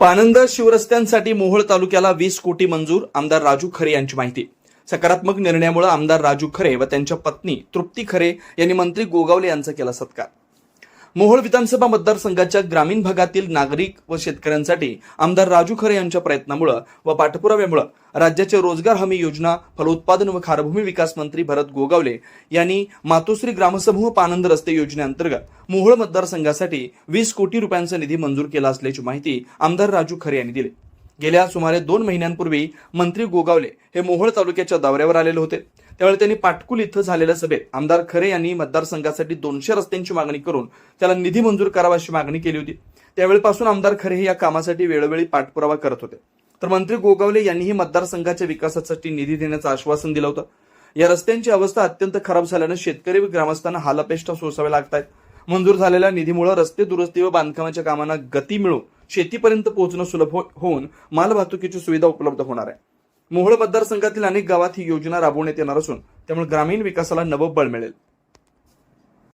पानंद शिवरस्त्यांसाठी मोहोळ तालुक्याला वीस कोटी मंजूर आमदार राजू खरे यांची माहिती. सकारात्मक निर्णयामुळे आमदार राजू खरे व त्यांच्या पत्नी तृप्ती खरे यांनी मंत्री गोगावले यांचा केला सत्कार. मोहोळ विधानसभा मतदारसंघाच्या ग्रामीण भागातील नागरिक व शेतकऱ्यांसाठी आमदार राजू खरे यांच्या प्रयत्नामुळं व पाठपुराव्यामुळे राज्याच्या रोजगार हमी योजना फलोत्पादन व खारभूमी विकास मंत्री भरत गोगावले यांनी मातोश्री ग्रामसमूह पानंद रस्ते योजनेअंतर्गत मोहोळ मतदारसंघासाठी वीस कोटी रुपयांचा निधी मंजूर केला असल्याची माहिती आमदार राजू खरे यांनी दिली. गेल्या सुमारे दोन महिन्यांपूर्वी मंत्री गोगावले हे मोहोळ तालुक्याच्या दौऱ्यावर आलेले होते. त्यावेळी त्यांनी पाटकुल इथं झालेल्या सभेत आमदार खरे यांनी मतदारसंघासाठी दोनशे रस्त्यांची मागणी करून त्याला निधी मंजूर करावा अशी मागणी केली होती. त्यावेळीपासून आमदार खरे हे या कामासाठी वेळोवेळी पाठपुरावा करत होते. तर मंत्री गोगावले यांनीही मतदारसंघाच्या विकासासाठी निधी देण्याचं आश्वासन दिलं होतं. या रस्त्यांची अवस्था अत्यंत खराब झाल्यानं शेतकरी व ग्रामस्थांना हालापेष्टा सोसाव्या लागत आहेत मंजूर झालेल्या निधीमुळे रस्ते दुरुस्ती व बांधकामाच्या कामांना गती मिळून शेतीपर्यंत पोहोचणं सुलभ हो-, होऊन मालवाहतुकीची सुविधा उपलब्ध होणार आहे. मोहोळ मतदारसंघातील अनेक गावात ही योजना राबवण्यात येणार असून त्यामुळे ग्रामीण विकासाला नवं बळ मिळेल.